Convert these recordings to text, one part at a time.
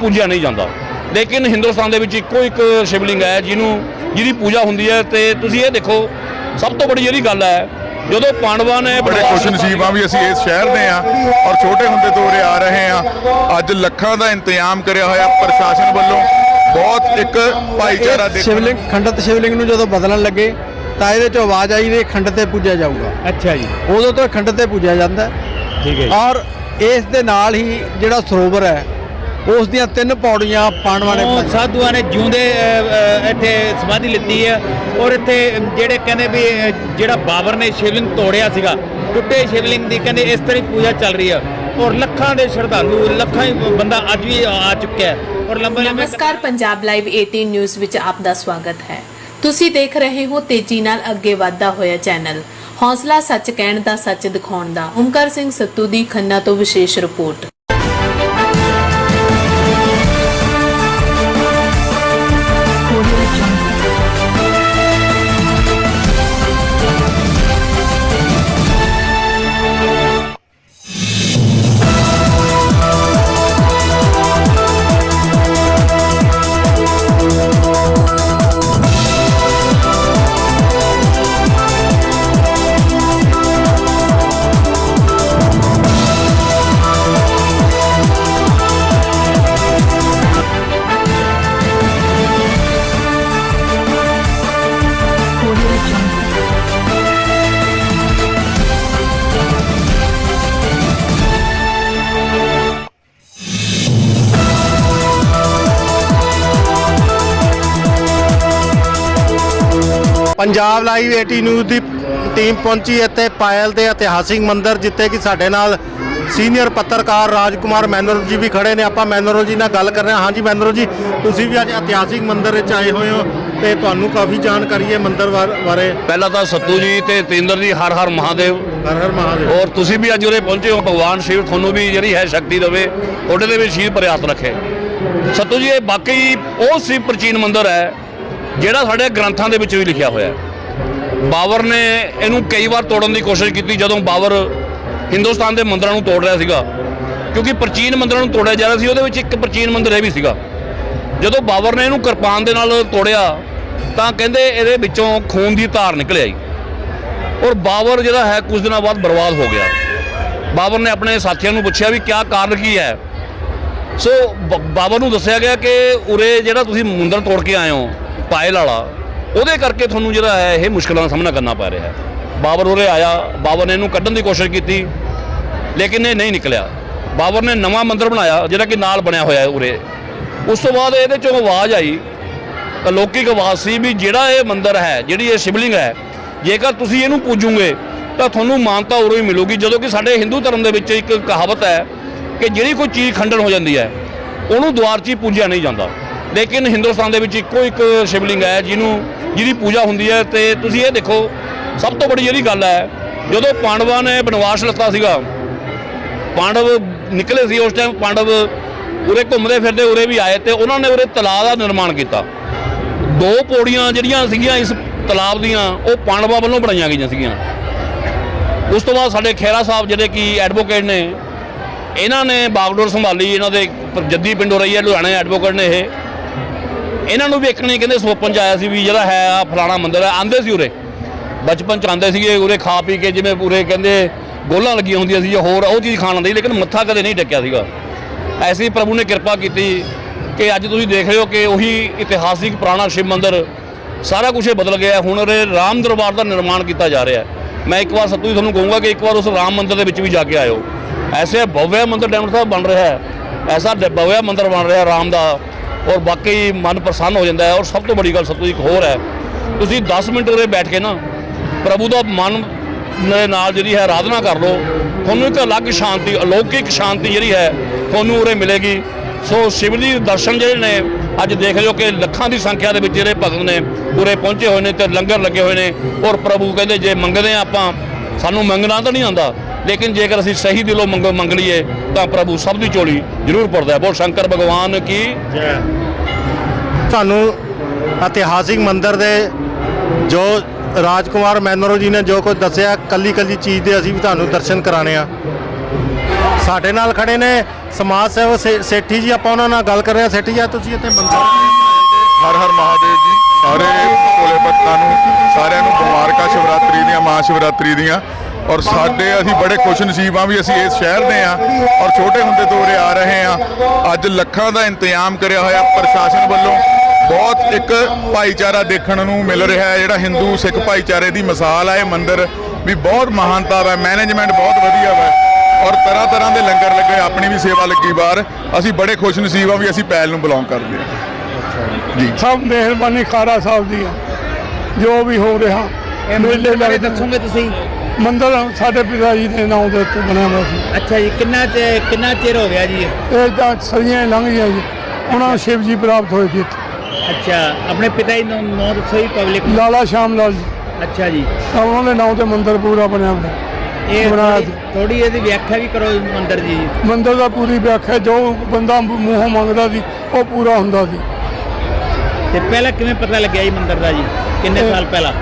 ਪੂਜਿਆ ਨਹੀਂ ਜਾਂਦਾ। ਲੇਕਿਨ ਹਿੰਦੁਸਤਾਨ ਦੇ ਵਿੱਚ ਇੱਕੋ ਇੱਕ ਸ਼ਿਵਲਿੰਗ ਹੈ ਜਿਹਨੂੰ ਜਿਹਦੀ ਪੂਜਾ ਹੁੰਦੀ ਹੈ ਤੇ ਤੁਸੀਂ ਇਹ ਦੇਖੋ ਸਭ ਤੋਂ ਵੱਡੀ ਜਿਹੜੀ ਗੱਲ ਹੈ ਜਦੋਂ ਪਾਂਡਵਾਂ ਨੇ ਬੜੇ ਖੁਸ਼ ਨਸੀਬ ਆ ਵੀ ਅਸੀਂ ਇਸ ਸ਼ਹਿਰ ਦੇ ਆ ਔਰ ਛੋਟੇ ਹੁੰਦੇ ਤੋਂ ਉਰੇ ਆ ਰਹੇ ਆ ਅੱਜ ਲੱਖਾਂ ਦਾ ਇੰਤਜ਼ਾਮ ਕਰਿਆ ਹੋਇਆ ਪ੍ਰਸ਼ਾਸਨ ਵੱਲੋਂ। ਬਹੁਤ ਇੱਕ ਭਾਈਚਾਰਾ ਦੇਖਣ ਸ਼ਿਵਲਿੰਗ ਖੰਡਤ ਸ਼ਿਵਲਿੰਗ ਨੂੰ ਜਦੋਂ ਬਦਲਣ ਲੱਗੇ ਤਾਂ ਇਹਦੇ ਚੋਂ ਆਵਾਜ਼ ਆਈ ਵੀ ਖੰਡ ਤੇ ਪੂਜਿਆ ਜਾਊਗਾ। ਅੱਛਾ ਜੀ। ਉਦੋਂ ਤੋਂ ਖੰਡ ਤੇ ਪੂਜਿਆ ਜਾਂਦਾ। ਠੀਕ ਹੈ ਜੀ। ਔਰ ਇਸ ਦੇ ਨਾਲ ਹੀ ਜਿਹੜਾ ਸਰੋਵਰ ਹੈ ਉਸ ਦੀਆਂ ਤਿੰਨ ਪੌੜੀਆਂ ਪਾਣਵਾਂ ਨੇ ਉਹ ਬਣਾਈਆਂ। ਸਾਧੂਆਂ ਨੇ ਜਿਉਂਦੇ ਇੱਥੇ ਸਮਾਧੀ ਲਿੱਤੀ ਹੈ ਔਰ ਇੱਥੇ ਜਿਹੜੇ ਕਹਿੰਦੇ ਵੀ ਜਿਹੜਾ ਬਾਬਰ ਨੇ ਸ਼ਿਵਲਿੰਗ ਤੋੜਿਆ ਸੀਗਾ ਟੁੱਟੇ ਸ਼ਿਵਲਿੰਗ ਦੀ ਕਹਿੰਦੇ ਇਸ ਤਰ੍ਹਾਂ ਪੂਜਾ ਚੱਲ ਰਹੀ ਹੈ ਔਰ ਲੱਖਾਂ ਦੇ ਸ਼ਰਧਾਲੂ ਲੱਖਾਂ ਹੀ ਬੰਦਾ ਅੱਜ ਵੀ ਆ ਚੁੱਕਿਆ ਹੈ ਔਰ ਲੰਬੇ ਲੰਬੇ ਨਮਸਕਾਰ ਪੰਜਾਬ ਲਾਈਵ 18 ਨਿਊਜ਼ ਵਿੱਚ ਆਪ ਦਾ ਸਵਾਗਤ ਹੈ। ਤੁਸੀਂ ਦੇਖ ਰਹੇ ਹੋ ਤੇਜ਼ੀ ਨਾਲ ਅੱਗੇ ਵਧਦਾ ਹੋਇਆ ਚੈਨਲ। ਹੌਸਲਾ ਸੱਚ ਕਹਿਣ ਦਾ ਸੱਚ ਦਿਖਾਉਣ ਦਾ ਓਮਕਾਰ ਸਿੰਘ ਸੱਤੂ ਦੀ ਖੰਨਾ ਤੋਂ ਵਿਸ਼ੇਸ਼ ਰਿਪੋਰਟ। ਪੰਜਾਬ ਲਾਈਵ 80 ਨਿਊਜ਼ ਦੀ ਟੀਮ ਪਹੁੰਚੀ ਇੱਥੇ ਪਾਇਲ ਦੇ ਇਤਿਹਾਸਿਕ ਮੰਦਿਰ ਜਿੱਥੇ ਕਿ ਸਾਡੇ ਨਾਲ ਸੀਨੀਅਰ ਪੱਤਰਕਾਰ ਰਾਜਕੁਮਾਰ ਮੈਨਰ ਜੀ ਵੀ ਖੜੇ ਨੇ। ਆਪਾਂ ਮੈਨਰ ਜੀ ਨਾਲ ਗੱਲ ਕਰ ਰਹੇ ਹਾਂ। ਹਾਂਜੀ ਮੈਨਰ ਜੀ ਤੁਸੀਂ ਵੀ ਅੱਜ ਇਤਿਹਾਸਿਕ ਮੰਦਿਰ ਵਿੱਚ ਆਏ ਹੋਏ ਹੋ ਤੇ ਤੁਹਾਨੂੰ ਕਾਫੀ ਜਾਣਕਾਰੀ ਹੈ ਮੰਦਿਰ ਬਾਰ- ਪਹਿਲਾਂ ਤਾਂ ਸੱਤੂ ਜੀ ਤੇ ਤੇਂਦਰ ਜੀ ਹਰ ਹਰ ਮਹਾਦੇਵ। ਹਰ ਹਰ ਮਹਾਦੇਵ। ਔਰ ਤੁਸੀਂ ਵੀ ਅੱਜ ਉਰੇ ਪਹੁੰਚੇ ਹੋ। ਭਗਵਾਨ ਸ਼ਿਵ ਤੁਹਾਨੂੰ ਵੀ ਜਿਹੜੀ ਹੈ ਸ਼ਕਤੀ ਦੇਵੇ ਤੁਹਾਡੇ ਦੇ ਵਿੱਚ ਸ਼ੀਰ ਪ੍ਰਿਆਤ ਰੱਖੇ। ਸੱਤੂ ਜੀ ਇਹ ਵਾਕਈ ਉਹ ਸੀ ਪ੍ਰਾਚੀਨ ਮੰਦਿਰ ਹੈ ਜਿਹੜਾ ਸਾਡੇ ਗ੍ਰੰਥਾਂ ਦੇ ਵਿੱਚ ਵੀ ਲਿਖਿਆ ਹੋਇਆ ਹੈ। ਬਾਬਰ ਨੇ ਇਹਨੂੰ ਕਈ ਵਾਰ ਤੋੜਨ ਦੀ ਕੋਸ਼ਿਸ਼ ਕੀਤੀ, ਜਦੋਂ ਬਾਬਰ ਹਿੰਦੁਸਤਾਨ ਦੇ ਮੰਦਰਾਂ ਨੂੰ ਤੋੜ ਰਿਹਾ ਸੀਗਾ। ਕਿਉਂਕਿ ਪ੍ਰਾਚੀਨ ਮੰਦਰਾਂ ਨੂੰ ਤੋੜਿਆ ਜਾ ਰਿਹਾ ਸੀ, ਉਹਦੇ ਵਿੱਚ ਇੱਕ ਪ੍ਰਾਚੀਨ ਮੰਦਿਰ ਇਹ ਵੀ ਸੀਗਾ। ਜਦੋਂ ਬਾਬਰ ਨੇ ਇਹਨੂੰ ਕਿਰਪਾਨ ਦੇ ਨਾਲ ਤੋੜਿਆ, ਤਾਂ ਕਹਿੰਦੇ ਇਹਦੇ ਵਿੱਚੋਂ ਖੂਨ ਦੀ ਧਾਰ ਨਿਕਲ ਆਈ। ਔਰ ਬਾਬਰ ਜਿਹੜਾ ਹੈ, ਕੁਝ ਦਿਨਾਂ ਬਾਅਦ ਬਰਬਾਦ ਹੋ ਗਿਆ। ਬਾਬਰ ਨੇ ਆਪਣੇ ਸਾਥੀਆਂ ਨੂੰ ਪੁੱਛਿਆ ਵੀ ਕਿਆ ਕਾਰਨ ਕੀ ਹੈ। ਸੋ ਬ- ਬਾਬਰ ਨੂੰ ਦੱਸਿਆ ਗਿਆ ਕਿ ਉਰੇ ਜਿਹੜਾ ਤੁਸੀਂ ਮੰਦਰ ਤੋੜ ਕੇ ਆਏ ਹੋ ਪਾਇਲ ਵਾਲਾ, ਉਹਦੇ ਕਰਕੇ ਤੁਹਾਨੂੰ ਜਿਹੜਾ ਹੈ ਇਹ ਮੁਸ਼ਕਲਾਂ ਦਾ ਸਾਹਮਣਾ ਕਰਨਾ ਪੈ ਰਿਹਾ ਹੈ। ਬਾਬਰ ਉਰੇ ਆਇਆ, ਬਾਬਰ ਨੇ ਇਹਨੂੰ ਕੱਢਣ ਦੀ ਕੋਸ਼ਿਸ਼ ਕੀਤੀ, ਲੇਕਿਨ ਇਹ ਨਹੀਂ ਨਿਕਲਿਆ। ਬਾਬਰ ਨੇ ਨਵਾਂ ਮੰਦਰ ਬਣਾਇਆ, ਜਿਹੜਾ ਕਿ ਨਾਲ ਬਣਿਆ ਹੋਇਆ ਹੈ ਉਰੇ। ਉਸ ਤੋਂ ਬਾਅਦ ਇਹਦੇ ਚੋਂ ਆਵਾਜ਼ ਆਈ, ਅਲੌਕਿਕ ਆਵਾਜ਼ ਸੀ ਵੀ ਜਿਹੜਾ ਇਹ ਮੰਦਿਰ ਹੈ, ਜਿਹੜੀ ਇਹ ਸ਼ਿਵਲਿੰਗ ਹੈ, ਜੇਕਰ ਤੁਸੀਂ ਇਹਨੂੰ ਪੂਜੋਗੇ, ਤਾਂ ਤੁਹਾਨੂੰ ਮਾਨਤਾ ਉਰੋਂ ਹੀ ਮਿਲੂਗੀ, ਜਦੋਂ ਕਿ ਸਾਡੇ ਹਿੰਦੂ ਧਰਮ ਦੇ ਵਿੱਚ ਇੱਕ ਕਹਾਵਤ ਹੈ ਕਿ ਜਿਹੜੀ ਕੋਈ ਚੀਜ਼ ਖੰਡਨ ਹੋ ਜਾਂਦੀ ਹੈ, ਉਹਨੂੰ ਦੁਆਰ 'ਚ ਹੀ ਪੂਜਿਆ ਨਹੀਂ ਜਾਂਦਾ। ਲੇਕਿਨ ਹਿੰਦੁਸਤਾਨ ਦੇ ਵਿੱਚ ਇੱਕੋ ਇੱਕ ਸ਼ਿਵਲਿੰਗ ਹੈ, ਜਿਹਨੂੰ, ਜਿਹਦੀ ਪੂਜਾ ਹੁੰਦੀ ਹੈ ਤੇ ਤੁਸੀਂ ਇਹ ਦੇਖੋ, ਸਭ ਤੋਂ ਵੱਡੀ ਜਿਹੜੀ ਗੱਲ ਹੈ, ਜਦੋਂ ਪਾਂਡਵਾਂ ਨੇ ਬਨਵਾਸ ਲੱਤਾ ਸੀਗਾ, ਪਾਂਡਵ ਨਿਕਲੇ ਸੀ ਉਸ ਟਾਈਮ ਪਾਂਡਵ ਉਰੇ ਘੁੰਮਦੇ ਫਿਰਦੇ ਉਰੇ ਵੀ ਆਏ ਤੇ ਉਹਨਾਂ ਨੇ ਉਰੇ ਤਲਾਬ ਦਾ ਨਿਰਮਾਣ ਕੀਤਾ। ਦੋ ਪੌੜੀਆਂ ਜਿਹੜੀਆਂ ਸੀਗੀਆਂ ਇਸ ਤਲਾਬ ਦੀਆਂ, ਉਹ ਪਾਂਡਵਾਂ ਵੱਲੋਂ ਬਣਾਈਆਂ ਗਈਆਂ ਸੀਗੀਆਂ। ਉਸ ਤੋਂ ਬਾਅਦ ਸਾਡੇ ਖੇਰਾ ਸਾਹਿਬ ਜਿਹੜੇ ਕਿ ਐਡਵੋਕੇਟ ਨੇ, ਇਹਨਾਂ ਨੇ ਬਾਗਡੋਰ ਸੰਭਾਲੀ, ਇਹਨਾਂ ਦੇ ਜੱਦੀ ਪਿੰਡੋਂ ਰਹੀ ਹੈ, ਲੁਧਿਆਣੇ ਐਡਵੋਕੇਟ ਨੇ ਇਹ। ਇਹਨਾਂ ਨੂੰ ਵੀ ਇੱਕ ਨਹੀਂ ਕਹਿੰਦੇ ਸੋਪਨ ਚ ਆਇਆ ਸੀ ਵੀ ਜਿਹੜਾ ਹੈ ਆ ਫਲਾਣਾ ਮੰਦਿਰ ਹੈ ਆਂਦੇ ਸੀ ਉਰੇ। ਬਚਪਨ ਚ ਆਂਦੇ ਸੀਗੇ, ਉਰੇ ਖਾ ਪੀ ਕੇ ਜਿਵੇਂ ਪੂਰੇ ਕਹਿੰਦੇ ਗੋਲਾਂ ਲੱਗੀਆਂ ਹੁੰਦੀਆਂ ਸੀ ਜਾਂ ਹੋਰ ਉਹ ਚੀਜ਼ ਖਾਣ ਆਉਂਦੇ ਸੀ, ਲੇਕਿਨ ਮੱਥਾ ਕਦੇ ਨਹੀਂ ਟੇਕਿਆ ਸੀਗਾ। ਐਸੀ ਪ੍ਰਭੂ ਨੇ ਕਿਰਪਾ ਕੀਤੀ ਕਿ ਅੱਜ ਤੁਸੀਂ ਦੇਖ ਰਹੇ ਹੋ ਕਿ ਉਹੀ ਇਤਿਹਾਸਿਕ ਪੁਰਾਣਾ ਸ਼ਿਵ ਮੰਦਿਰ ਸਾਰਾ ਕੁਝ ਬਦਲ ਗਿਆ ਹੁਣ ਉਰੇ ਰਾਮ ਦਰਬਾਰ ਦਾ ਨਿਰਮਾਣ ਕੀਤਾ ਜਾ ਰਿਹਾ ਮੈਂ ਇੱਕ ਵਾਰ ਸਤੂ ਜੀ ਤੁਹਾਨੂੰ ਕਹੂੰਗਾ ਕਿ ਇੱਕ ਵਾਰ ਉਸ ਰਾਮ ਮੰਦਿਰ ਦੇ ਵਿੱਚ ਵੀ ਜਾ ਕੇ ਆਇਓ। ਐਸੇ ਭਵਯ ਮੰਦਿਰ ਡੈਮਰ ਸਾਹਿਬ ਬਣ ਰਿਹਾ ਹੈ। ਐਸਾ ਡ- ਭਵਯ ਮੰਦਿਰ ਬਣ ਰਿਹਾ ਰਾਮ ਦਾ। ਔਰ ਬਾਕੀ ਮਨ ਪ੍ਰਸੰਨ ਹੋ ਜਾਂਦਾ ਹੈ ਔਰ ਸਭ ਤੋਂ ਵੱਡੀ ਗੱਲ ਸਭ ਤੋਂ ਇੱਕ ਹੋਰ ਹੈ। ਤੁਸੀਂ 10 ਮਿੰਟ ਉਰੇ ਬੈਠ ਕੇ ਨਾ ਪ੍ਰਭੂ ਦਾ ਮਨ ਦੇ ਨਾਲ ਜਿਹੜੀ ਹੈ ਆਰਾਧਨਾ ਕਰ ਲਓ। ਤੁਹਾਨੂੰ ਇੱਕ ਅਲੱਗ ਸ਼ਾਂਤੀ, ਅਲੌਕਿਕ ਸ਼ਾਂਤੀ ਜਿਹੜੀ ਹੈ ਤੁਹਾਨੂੰ ਉਰੇ ਮਿਲੇਗੀ। ਸੋ ਸ਼ਿਵ ਜੀ ਦਰਸ਼ਨ ਜਿਹੜੇ ਨੇ, ਅੱਜ ਦੇਖ ਲਿਓ ਕਿ ਲੱਖਾਂ ਦੀ ਸੰਖਿਆ ਦੇ ਵਿੱਚ ਜਿਹੜੇ ਭਗਤ ਨੇ ਪੂਰੇ ਪਹੁੰਚੇ ਹੋਏ ਨੇ ਤੇ ਲੰਗਰ ਲੱਗੇ ਹੋਏ ਨੇ। ਔਰ ਪ੍ਰਭੂ ਕਹਿੰਦੇ, ਜੇ ਮੰਗਦੇ ਆ ਆਪਾਂ, ਸਾਨੂੰ ਮੰਗਣਾ ਤਾਂ ਨਹੀਂ ਆਉਂਦਾ। ਲੇਕਿਨ ਜੇਕਰ ਅਸੀਂ ਸਹੀ ਦਿਲੋਂ ਮੰਗ ਮੰਗ ਲਈਏ ਤਾਂ ਪ੍ਰਭੂ ਸਭ ਦੀ ਝੋਲੀ ਜ਼ਰੂਰ ਭਰਦਾ ਹੈ। ਬੋਲ ਸ਼ੰਕਰ ਭਗਵਾਨ ਕੀ? ਤੁਹਾਨੂੰ ਇਤਿਹਾਸਿਕ ਮੰਦਿਰ ਦੇ ਜੋ ਰਾਜਕੁਮਾਰ ਮੈਨਰੋ ਜੀ ਨੇ ਜੋ ਕੁਝ ਦੱਸਿਆ ਕੱਲੀ ਕੱਲੀ ਚੀਜ਼ ਦੇ ਅਸੀਂ ਵੀ ਤੁਹਾਨੂੰ ਦਰਸ਼ਨ ਕਰਾਣੇ ਆ। ਸਾਡੇ ਨਾਲ ਖੜੇ ਨੇ ਸਮਾਜ ਸੇਵਕ ਸੇ- ਸੇਠੀ ਜੀ ਆਪਾਂ ਉਹਨਾਂ ਨਾਲ ਗੱਲ ਕਰ ਰਹੇ ਹਾਂ। ਸੇਠੀ ਜੀ ਤੁਸੀਂ ਇੱਥੇ ਮੰਦਰ ਹਰ ਹਰ ਮਹਾਦੇਵ ਜੀ ਸਾਰੇ ਭੋਲੇ ਭਗਤਾਂ ਨੂੰ ਸਾਰਿਆਂ ਨੂੰ ਮੁਬਾਰਕਾਂ ਸ਼ਿਵਰਾਤਰੀ ਦੀਆਂ ਮਹਾ ਸ਼ਿਵਰਾਤਰੀ ਦੀਆਂ। ਔਰ ਸਾਡੇ ਅਸੀਂ ਬੜੇ ਖੁਸ਼ ਨਸੀਬ ਆ ਵੀ ਅਸੀਂ ਇਸ ਸ਼ਹਿਰ ਦੇ ਆ ਔਰ ਛੋਟੇ ਹੁੰਦੇ ਤੋਂ ਉਰੇ ਆ ਰਹੇ ਆ ਅੱਜ ਲੱਖਾਂ ਦਾ ਇੰਤਜ਼ਾਮ ਕਰਿਆ ਹੋਇਆ ਪ੍ਰਸ਼ਾਸਨ ਵੱਲੋਂ। ਬਹੁਤ ਇੱਕ ਭਾਈਚਾਰਾ ਦੇਖਣ ਨੂੰ ਮਿਲ ਰਿਹਾ ਹੈ ਜਿਹੜਾ ਹਿੰਦੂ ਸਿੱਖ ਭਾਈਚਾਰੇ ਦੀ ਮਿਸਾਲ ਹੈ ਇਹ ਮੰਦਿਰ ਵੀ ਬਹੁਤ ਮਹਾਨਤਾ ਹੈ ਮੈਨੇਜਮੈਂਟ ਬਹੁਤ ਵਧੀਆ ਹੈ ਔਰ ਤਰ੍ਹਾਂ ਤਰ੍ਹਾਂ ਦੇ ਲੰਗਰ ਲੱਗੇ ਆਪਣੀ ਵੀ ਸੇਵਾ ਲੱਗੀ ਬਾਹਰ। ਅਸੀਂ ਬੜੇ ਖੁਸ਼ ਨਸੀਬ ਆ ਵੀ ਅਸੀਂ ਪੈਲ ਨੂੰ ਬਿਲੋਂਗ ਕਰਦੇ ਹਾਂ। ਜੀ। ਸਭ ਮਿਹਰਬਾਨੀ ਖਾਰਾ ਸਾਹਿਬ ਦੀ ਆ ਜੋ ਵੀ ਹੋ ਰਿਹਾ ਇਹ ਮੇਲੇ ਲੱਗਦੇ ਦੱਸੋਗੇ ਤੁਸੀਂ? ਮੰਦਿਰ ਸਾਡੇ ਪਿਤਾ ਜੀ ਦੇ ਨਾਮ ਦੇ ਉੱਤੇ ਬਣਿਆ ਹੋਇਆ ਸੀ। ਅੱਛਾ ਜੀ ਕਿੰਨਾ ਚਿਰ ਕਿੰਨਾ ਚਿਰ ਹੋ ਗਿਆ ਜੀ? ਇਹ ਤਾਂ ਸਦੀਆਂ ਹੀ ਲੰਘ ਗਈਆਂ ਜੀ। ਉਹਨਾਂ ਨੂੰ ਸ਼ਿਵ ਜੀ ਪ੍ਰਾਪਤ ਹੋਏ ਸੀ ਇੱਥੇ। ਅੱਛਾ ਆਪਣੇ ਪਿਤਾ ਜੀ ਨੂੰ ਨੌ ਦੱਸੋ ਜੀ ਪਬਲਿਕ ਲਾਲਾ ਸ਼ਾਮ ਲਾਲ ਜੀ। ਅੱਛਾ ਜੀ। ਤਾਂ ਉਹਨਾਂ ਦੇ ਨਾਮ ਤੇ ਮੰਦਿਰ ਪੂਰਾ ਬਣਿਆ ਹੋਇਆ। ਇਹ ਬਣਾਇਆ ਥੋੜੀ- ਥੋੜੀ ਇਹਦੀ ਵਿਆਖਿਆ ਵੀ ਕਰੋ ਮੰਦਿਰ ਜੀ ਮੰਦਿਰ ਦਾ ਪੂਰੀ ਵਿਆਖਿਆ ਜੋ ਬੰਦਾ ਮੂੰਹੋਂ ਮੰਗਦਾ ਸੀ ਉਹ ਪੂਰਾ ਹੁੰਦਾ ਸੀ। ਤੇ ਪਹਿਲਾਂ ਕਿਵੇਂ ਪਤਾ ਲੱਗਿਆ ਜੀ ਮੰਦਿਰ ਦਾ ਜੀ? ਕਿੰਨੇ ਸਾਲ ਪਹਿਲਾਂ?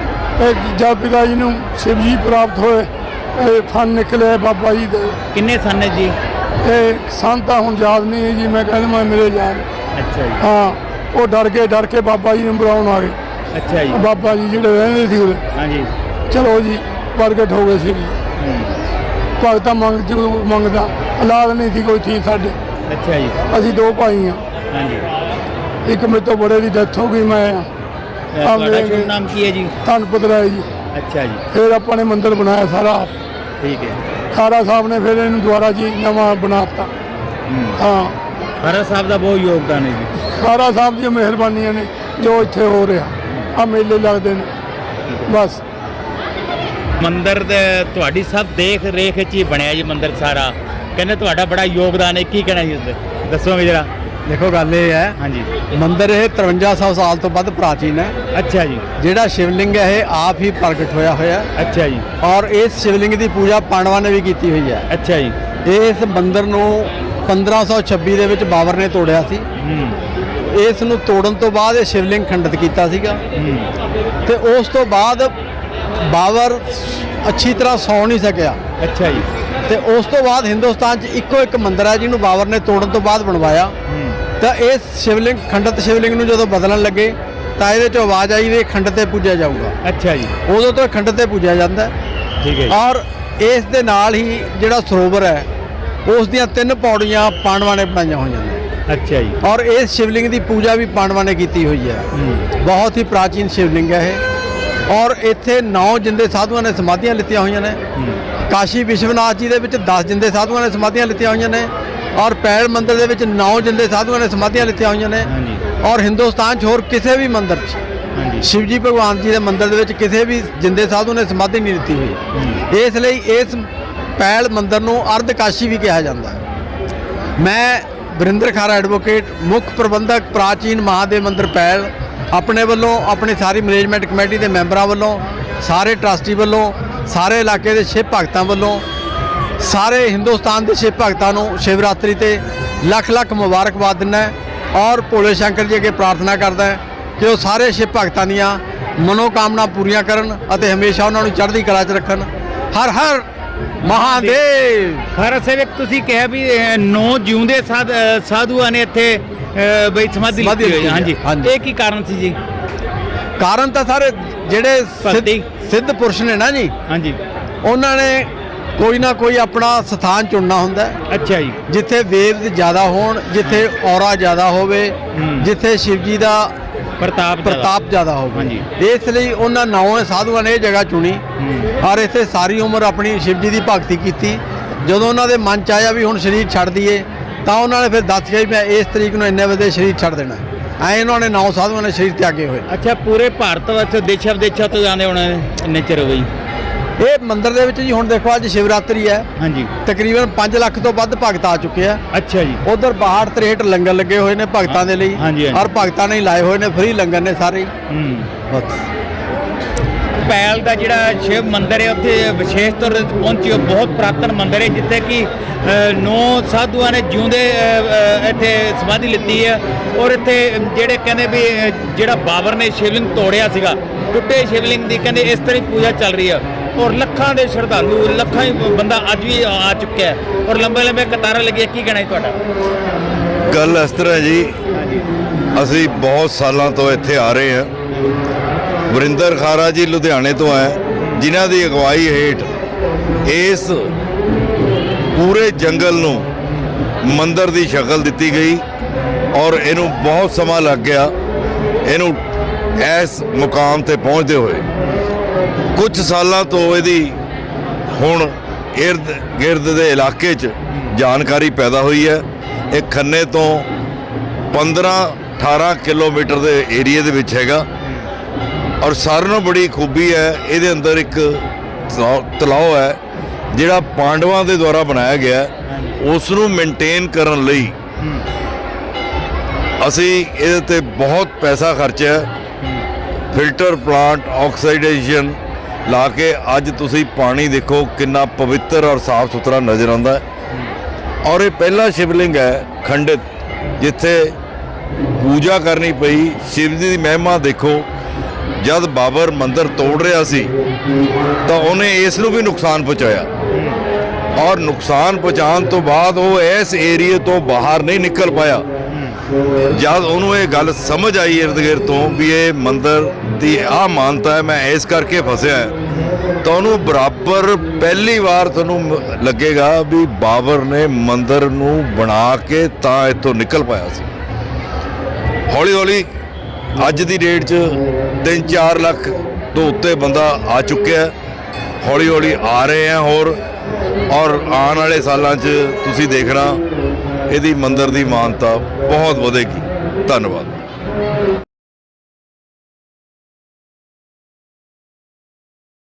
ਜਦ ਪਿਤਾ ਜੀ ਨੂੰ ਸ਼ਿਵ ਜੀ ਪ੍ਰਾਪਤ ਹੋਏ ਇਹ ਫਨ ਨਿਕਲੇ ਬਾਬਾ ਜੀ ਦੇ। ਕਿੰਨੇ ਸਨ ਹੈ ਜੀ? ਇਹ ਸੰਤਾ ਹੁਣ ਯਾਦ ਨਹੀਂ ਹੈ ਜੀ ਮੈਂ ਕਹਿੰਦਾ ਮੈਂ ਮੇਰੇ ਯਾਦ ਅੱਛਾ ਜੀ। ਹਾਂ ਉਹ ਡਰ ਕੇ ਡਰ ਕੇ ਬਾਬਾ ਜੀ ਨੂੰ ਬੁਲਾਉਣ ਆ ਗਏ। ਅੱਛਾ ਜੀ। ਬਾਬਾ ਜੀ ਜਿਹੜੇ ਰਹਿੰਦੇ ਸੀ ਉਹਦੇ ਹਾਂਜੀ ਚਲੋ ਜੀ ਪ੍ਰਗਟ ਹੋ ਗਏ ਸੀ ਭਗਤਾਂ ਮੰਗ ਜੋ ਮੰਗਦਾ। ਔਲਾਦ ਨਹੀਂ ਸੀ ਕੋਈ ਠੀਕ ਸਾਡੇ। ਅੱਛਾ ਜੀ। ਅਸੀਂ ਦੋ ਭਾਈ ਆ। ਹਾਂਜੀ ਇੱਕ ਮੇਰੇ ਤੋਂ ਬੜੇ ਦੀ ਡੈਥ ਹੋ ਗਈ ਮੈਂ ਤੁਹਾਡਾ ਸ਼ੁਭ ਨਾਮ ਕੀ ਹੈ ਜੀ? ਧੰਨ ਪੁੱਤਰਾ ਜੀ। ਅੱਛਾ ਜੀ। ਫਿਰ ਆਪਾਂ ਨੇ ਮੰਦਿਰ ਬਣਾਇਆ ਸਾਰਾ। ਠੀਕ ਹੈ। ਖਾਰਾ ਸਾਹਿਬ ਨੇ ਫਿਰ ਇਹਨੂੰ ਦੁਆਰਾ ਜੀ ਨਵਾਂ ਬਣਾਤਾ। ਹਾਂ। ਹਰਾ ਸਾਹਿਬ ਦਾ ਬਹੁਤ ਯੋਗਦਾਨ ਹੈ ਜੀ। ਖਾਰਾ ਸਾਹਿਬ ਦੀਆਂ ਮਿਹਰਬਾਨੀਆਂ ਨੇ ਜੋ ਇੱਥੇ ਹੋ ਰਿਹਾ। ਆ ਮੇਲੇ ਲੱਗਦੇ ਨੇ। ਬਸ। ਮੰਦਿਰ ਦੇ ਤੁਹਾਡੀ ਸਭ ਦੇਖ ਰੇਖ ਚ ਹੀ ਬਣਿਆ ਜੀ ਮੰਦਿਰ ਸਾਰਾ। ਕਹਿੰਦੇ ਤੁਹਾਡਾ ਬੜਾ ਯੋਗਦਾਨ ਹੈ। ਕੀ ਕਹਿਣਾ ਜੀ ਉਸ ਤੇ ਦੱਸੋਗੇ ਜਰਾ? ਦੇਖੋ ਗੱਲ ਇਹ ਹੈ ਹਾਂਜੀ। ਮੰਦਿਰ ਇਹ 5300 ਸਾਲ ਤੋਂ ਵੱਧ ਪ੍ਰਾਚੀਨ ਹੈ। ਅੱਛਾ ਜੀ। ਜਿਹੜਾ ਸ਼ਿਵਲਿੰਗ ਹੈ ਇਹ ਆਪ ਹੀ ਪ੍ਰਗਟ ਹੋਇਆ ਹੋਇਆ ਹੈ। ਅੱਛਾ ਜੀ। ਔਰ ਇਸ ਸ਼ਿਵਲਿੰਗ ਦੀ ਪੂਜਾ ਪਾਂਡਵਾਂ ਨੇ ਵੀ ਕੀਤੀ ਹੋਈ ਹੈ। ਅੱਛਾ ਜੀ। ਇਸ ਮੰਦਿਰ ਨੂੰ 1526 ਦੇ ਵਿੱਚ ਬਾਬਰ ਨੇ ਤੋੜਿਆ ਸੀ। ਹੂੰ। ਇਸ ਨੂੰ ਤੋੜਨ ਤੋਂ ਬਾਅਦ ਇਹ ਸ਼ਿਵਲਿੰਗ ਖੰਡਿਤ ਕੀਤਾ ਸੀਗਾ। ਹੂੰ। ਤੇ ਉਸ ਤੋਂ ਬਾਅਦ ਬਾਬਰ ਅੱਛੀ ਤਰ੍ਹਾਂ ਸੌ ਨਹੀਂ ਸਕਿਆ। ਅੱਛਾ ਜੀ। ਤੇ ਉਸ ਤੋਂ ਬਾਅਦ ਹਿੰਦੁਸਤਾਨ 'ਚ ਇੱਕੋ ਇੱਕ ਮੰਦਿਰ ਹੈ ਜਿਹਨੂੰ ਬਾਬਰ ਨੇ ਤੋੜਨ ਤੋਂ ਬਾਅਦ ਬਣਵਾਇਆ। ਤਾਂ ਇਸ ਸ਼ਿਵਲਿੰਗ ਖੰਡਿਤ ਸ਼ਿਵਲਿੰਗ ਨੂੰ ਜਦੋਂ ਬਦਲਣ ਲੱਗੇ ਤਾਂ ਇਹਦੇ 'ਚੋਂ ਆਵਾਜ਼ ਆਈ ਵੀ ਇਹ ਖੰਡਿਤ ਤੇ ਪੂਜਿਆ ਜਾਊਗਾ। ਅੱਛਾ ਜੀ। ਉਦੋਂ ਤੋਂ ਇਹ ਖੰਡਿਤ ਤੇ ਪੂਜਿਆ ਜਾਂਦਾ ਹੈ। ਠੀਕ ਹੈ ਜੀ। ਔਰ ਇਸ ਦੇ ਨਾਲ ਹੀ ਜਿਹੜਾ ਸਰੋਵਰ ਹੈ ਉਸ ਦੀਆਂ ਤਿੰਨ ਪੌੜੀਆਂ ਪਾਂਡਵਾਂ ਨੇ ਬਣਾਈਆਂ ਹੋਈਆਂ ਨੇ। ਅੱਛਾ ਜੀ। ਔਰ ਇਸ ਸ਼ਿਵਲਿੰਗ ਦੀ ਪੂਜਾ ਵੀ ਪਾਂਡਵਾਂ ਨੇ ਕੀਤੀ ਹੋਈ ਹੈ। ਬਹੁਤ ਹੀ ਪ੍ਰਾਚੀਨ ਸ਼ਿਵਲਿੰਗ ਹੈ ਇਹ। ਔਰ ਇੱਥੇ ਨੌ ਜਿੰਦੇ ਸਾਧੂਆਂ ਨੇ ਸਮਾਧੀਆਂ ਲਿੱਤੀਆਂ ਹੋਈਆਂ ਨੇ। ਕਾਸ਼ੀ ਵਿਸ਼ਵਨਾਥ ਜੀ ਦੇ ਵਿੱਚ 10 ਜਿੰਦੇ ਸਾਧੂਆਂ ਨੇ ਸਮਾਧੀਆਂ ਲਿੱਤੀਆਂ ਹੋਈਆਂ ਨੇ। ਔਰ ਪੈਲ ਮੰਦਿਰ ਦੇ ਵਿੱਚ 9 ਜਿੰਦੇ ਸਾਧੂਆਂ ਨੇ ਸਮਾਧੀਆਂ ਲਿੱਤੀਆਂ ਹੋਈਆਂ ਨੇ। ਹਾਂਜੀ। ਔਰ ਹਿੰਦੁਸਤਾਨ 'ਚ ਹੋਰ ਕਿਸੇ ਵੀ ਮੰਦਿਰ 'ਚ ਹਾਂਜੀ। ਸ਼ਿਵਜੀ ਭਗਵਾਨ ਜੀ ਦੇ ਮੰਦਿਰ ਦੇ ਵਿੱਚ ਕਿਸੇ ਵੀ ਜਿੰਦੇ ਸਾਧੂ ਨੇ ਸਮਾਧੀ ਨਹੀਂ ਲਿੱਤੀ ਹੋਈ। ਇਸ ਲਈ ਇਸ ਪੈਲ ਮੰਦਿਰ ਨੂੰ ਅਰਧ ਕਾਸ਼ੀ ਵੀ ਕਿਹਾ ਜਾਂਦਾ ਹੈ। ਮੈਂ ਵਰਿੰਦਰ ਖਾਰਾ ਐਡਵੋਕੇਟ ਮੁੱਖ ਪ੍ਰਬੰਧਕ ਪ੍ਰਾਚੀਨ ਮਹਾਦੇਵ ਮੰਦਿਰ ਪੈਲ ਆਪਣੇ ਵੱਲੋਂ ਆਪਣੀ ਸਾਰੀ ਮੈਨੇਜਮੈਂਟ ਕਮੇਟੀ ਦੇ ਮੈਂਬਰਾਂ ਵੱਲੋਂ ਸਾਰੇ ਟਰਸਟੀ ਵੱਲੋਂ ਸਾਰੇ ਇਲਾਕੇ ਦੇ ਸ਼ਿਵ ਭਗਤਾਂ ਵੱਲੋਂ ਸਾਰੇ ਹਿੰਦੁਸਤਾਨ ਦੇ ਸ਼ਿਵ ਭਗਤਾਂ ਨੂੰ ਸ਼ਿਵਰਾਤਰੀ ਤੇ ਲੱਖ ਲੱਖ ਮੁਬਾਰਕਬਾਦ ਦਿੰਦਾ ਔਰ ਭੋਲੇ ਸ਼ੰਕਰ ਜੀ ਅੱਗੇ ਪ੍ਰਾਰਥਨਾ ਕਰਦਾ ਕਿ ਉਹ ਸਾਰੇ ਸ਼ਿਵ ਭਗਤਾਂ ਦੀਆਂ ਮਨੋਕਾਮਨਾ ਪੂਰੀਆਂ ਕਰਨ ਅਤੇ ਹਮੇਸ਼ਾ ਉਹਨਾਂ ਨੂੰ ਚੜ੍ਹਦੀ ਕਲਾ 'ਚ ਰੱਖਣ। ਹਰ ਹਰ ਮਹਾਦੇਵ! ਖਾਰਾ ਸੇਵਕ ਤੁਸੀਂ ਕਿਹਾ ਵੀ ਅਹ, ਨੌ ਜਿਉਂਦੇ ਸਾਧ ਅਹ, ਸਾਧੂਆਂ ਨੇ ਇੱਥੇ ਬਈ ਸਮਾਧੀ ਲਿੱਤੀ ਹੋਈ ਹਾਂਜੀ। ਇਹ ਕੀ ਕਾਰਨ ਸੀ ਜੀ? ਕਾਰਨ ਤਾਂ ਸਾਰੇ ਜਿਹੜੇ। ਸਿੱਧ ਪੁਰਸ਼ ਨੇ ਨਾ ਜੀ? ਹਾਂਜੀ। ਉਹਨਾਂ ਨੇ ਕੋਈ ਨਾ ਕੋਈ ਆਪਣਾ ਸਥਾਨ ਚੁਣਨਾ ਹੁੰਦਾ ਹੈ ਅੱਛਾ ਜੀ ਜਿੱਥੇ ਵੇਦ ਜ਼ਿਆਦਾ ਹੋਣ ਜਿੱਥੇ ਔਰਾ ਜ਼ਿਆਦਾ ਹੋਵੇ। ਜਿੱਥੇ ਸ਼ਿਵ ਜੀ ਦਾ ਪ੍ਰਤਾਪ। ਪ੍ਰਤਾਪ ਜ਼ਿਆਦਾ ਹੋਵੇ ਹਾਂਜੀ। ਇਸ ਲਈ ਉਹਨਾਂ ਨੌਵੇਂ ਸਾਧੂਆਂ ਨੇ ਇਹ ਜਗ੍ਹਾ ਚੁਣੀ। ਔਰ ਇੱਥੇ ਸਾਰੀ ਉਮਰ ਆਪਣੀ ਸ਼ਿਵ ਜੀ ਦੀ ਭਗਤੀ ਕੀਤੀ ਜਦੋਂ ਉਹਨਾਂ ਦੇ ਮਨ ਚ ਆਇਆ ਵੀ ਹੁਣ ਸਰੀਰ ਛੱਡ ਦਈਏ ਤਾਂ ਉਹਨਾਂ ਨੇ ਫਿਰ ਦੱਸ ਕੇ ਮੈਂ ਇਸ ਤਰੀਕ ਨੂੰ ਇੰਨੇ ਵਜੇ ਸਰੀਰ ਛੱਡ ਦੇਣਾ ਐ ਉਹਨਾਂ ਨੇ ਨੌ ਸਾਧੂਆਂ ਨੇ ਸਰੀਰ ਤਿਆਗੇ ਹੋਏ ਅੱਛਾ ਪੂਰੇ ਭਾਰਤ ਵਿੱਚ ਦੇਸ਼ਾਂ ਵਿਦੇਸ਼ਾਂ ਤੋਂ ਜਾਂਦੇ ਹੋਣੇ ਨੇ ਇੰਨੇ ਚਿਰ ਹੋ ਗਈ ਇਹ ਮੰਦਿਰ ਦੇ ਵਿੱਚ ਜੀ ਹੁਣ ਦੇਖੋ ਅੱਜ ਸ਼ਿਵਰਾਤਰੀ ਹੈ। ਹਾਂਜੀ। ਤਕਰੀਬਨ 5 ਲੱਖ ਤੋਂ ਵੱਧ ਭਗਤ ਆ ਚੁੱਕੇ ਆ। ਅੱਛਾ ਜੀ। ਉਧਰ 62 63 ਲੰਗਰ ਲੱਗੇ ਹੋਏ ਨੇ ਭਗਤਾਂ ਦੇ ਲਈ। ਹਾਂਜੀ, ਹਾਂਜੀ। ਔਰ ਭਗਤਾਂ ਨੇ ਹੀ ਲਾਏ ਹੋਏ ਨੇ ਫ੍ਰੀ ਲੰਗਰ ਨੇ ਸਾਰੇ ਹੀ। ਹੂੰ। ਬਸ। ਪੈਲ ਦਾ ਜਿਹੜਾ ਸ਼ਿਵ ਮੰਦਿਰ ਹੈ ਉੱਥੇ ਵਿਸ਼ੇਸ਼ ਤੌਰ ਤੇ ਪਹੁੰਚੀ ਉਹ ਬਹੁਤ ਪ੍ਰਾਤਨ ਮੰਦਿਰ ਹੈ ਜਿੱਥੇ ਕਿ ਅ, ਨੌ ਸਾਧੂਆਂ ਨੇ ਜਿਉਂਦੇ ਅ, ਅ, ਇੱਥੇ ਸਮਾਧੀ ਲਿੱਤੀ ਹੈ। ਔਰ ਇੱਥੇ ਜਿਹੜੇ ਕਹਿੰਦੇ ਵੀ ਅ, ਜਿਹੜਾ ਬਾਬਰ ਨੇ ਸ਼ਿਵਲਿੰਗ ਤੋੜਿਆ ਸੀਗਾ ਟੁੱਟੇ ਸ਼ਿਵਲਿੰਗ ਦੀ ਕਹਿੰਦੇ ਇਸ ਤਰ੍ਹਾਂ ਹੀ ਪੂਜਾ ਚੱਲ ਰਹੀ ਹੈ ਔਰ ਲੱਖਾਂ ਦੇ ਸ਼ਰਧਾਲੂ, ਲੱਖਾਂ ਹੀ ਬੰਦਾ ਅੱਜ ਵੀ ਆ ਚੁੱਕਿਆ ਹੈ। ਔਰ ਲੰਬੇ ਲੰਬੇ ਕਤਾਰਾਂ ਲੱਗੀਆਂ, ਕੀ ਕਹਿਣਾ ਜੀ ਤੁਹਾਡਾ? ਗੱਲ ਇਸ ਤਰ੍ਹਾਂ ਜੀ। ਅਸੀਂ ਬਹੁਤ ਸਾਲਾਂ ਤੋਂ ਇੱਥੇ ਆ ਰਹੇ ਹਾਂ। ਵਰਿੰਦਰ ਖਾਰਾ ਜੀ ਲੁਧਿਆਣੇ ਤੋਂ ਆਏ ਜਿਨ੍ਹਾਂ ਦੀ ਅਗਵਾਈ ਹੇਠ ਇਸ ਪੂਰੇ ਜੰਗਲ ਨੂੰ ਮੰਦਰ ਦੀ ਸ਼ਕਲ ਦਿੱਤੀ ਗਈ ਔਰ ਇਹਨੂੰ ਬਹੁਤ ਸਮਾਂ ਲੱਗ ਗਿਆ। ਇਹਨੂੰ ਇਸ ਮੁਕਾਮ ਤੇ ਪਹੁੰਚਦੇ ਹੋਏ। ਕੁਝ ਸਾਲਾਂ ਤੋਂ ਇਹਦੀ ਹੁਣ ਇਰਦ ਗਿਰਦ ਦੇ ਇਲਾਕੇ 'ਚ ਜਾਣਕਾਰੀ ਪੈਦਾ ਹੋਈ ਹੈ ਇਹ ਖੰਨੇ ਤੋਂ 15 18 ਕਿਲੋਮੀਟਰ ਦੇ ਏਰੀਆ ਦੇ ਵਿੱਚ ਹੈਗਾ ਔਰ ਸਾਰਿਆਂ ਨਾਲੋਂ ਬੜੀ ਖੂਬੀ ਹੈ ਇਹਦੇ ਅੰਦਰ ਇੱਕ ਤਲਾਅ- ਹੈ ਜਿਹੜਾ ਪਾਂਡਵਾਂ ਦੇ ਦੁਆਰਾ ਬਣਾਇਆ ਗਿਆ। ਉਸ ਨੂੰ ਮੇਨਟੇਨ ਕਰਨ ਲਈ ਅਸੀਂ ਇਹਦੇ ਤੇ ਬਹੁਤ ਪੈਸਾ ਖਰਚਿਆ। ਫਿਲਟਰ ਪਲਾਂਟ ਆਕਸੀਡੇਸ਼ਨ ਲਾ ਕੇ ਅੱਜ ਤੁਸੀਂ ਪਾਣੀ ਦੇਖੋ ਕਿੰਨਾ ਪਵਿੱਤਰ ਔਰ ਸਾਫ਼ ਸੁਥਰਾ ਨਜ਼ਰ ਆਉਂਦਾ ਹੈ। ਔਰ ਇਹ ਪਹਿਲਾ ਸ਼ਿਵਲਿੰਗ ਹੈ ਖੰਡਿਤ, ਜਿੱਥੇ ਪੂਜਾ ਕਰਨੀ ਪਈ। ਸ਼ਿਵ ਜੀ ਦੀ ਮਹਿਮਾ ਦੇਖੋ, ਜਦ ਬਾਬਰ ਮੰਦਰ ਤੋੜ ਰਿਹਾ ਸੀ, ਤਾਂ ਉਹਨੇ ਇਸ ਨੂੰ ਵੀ ਨੁਕਸਾਨ ਪਹੁੰਚਾਇਆ। ਔਰ ਨੁਕਸਾਨ ਪਹੁੰਚਾਉਣ ਤੋਂ ਬਾਅਦ ਉਹ ਇਸ ਏਰੀਏ ਤੋਂ ਬਾਹਰ ਨਹੀਂ ਨਿਕਲ ਪਾਇਆ। ਜਦ ਉਹਨੂੰ ਇਹ ਗੱਲ ਸਮਝ ਆਈ ਇਰਦ ਗਿਰਦ ਤੋਂ ਵੀ ਇਹ ਮੰਦਰ ਦੀ ਆ ਮਾਨਤਾ ਹੈ, ਮੈਂ ਇਸ ਕਰਕੇ ਫਸਿਆ ਤਾਂ ਉਹਨੂੰ ਬਰਾਬਰ ਪਹਿਲੀ ਵਾਰ ਤੁਹਾਨੂੰ ਲੱਗੇਗਾ ਵੀ ਬਾਬਰ ਨੇ ਮੰਦਰ ਨੂੰ ਬਣਾ ਕੇ ਤਾਂ ਇੱਥੋਂ ਨਿਕਲ ਪਾਇਆ ਸੀ। ਹੌਲੀ ਹੌਲੀ ਅੱਜ ਦੀ ਡੇਟ 'ਚ 3-4 ਲੱਖ ਤੋਂ ਉੱਤੇ ਬੰਦਾ ਆ ਚੁੱਕਿਆ ਹੌਲੀ ਹੌਲੀ ਆ ਰਹੇ ਆ ਹੋਰ। ਔਰ ਆਉਣ ਵਾਲੇ ਸਾਲਾਂ 'ਚ ਤੁਸੀਂ ਦੇਖਣਾ ਇਹਦੀ ਮੰਦਰ ਦੀ ਮਾਨਤਾ ਬਹੁਤ ਵਧੇਗੀ। ਧੰਨਵਾਦ।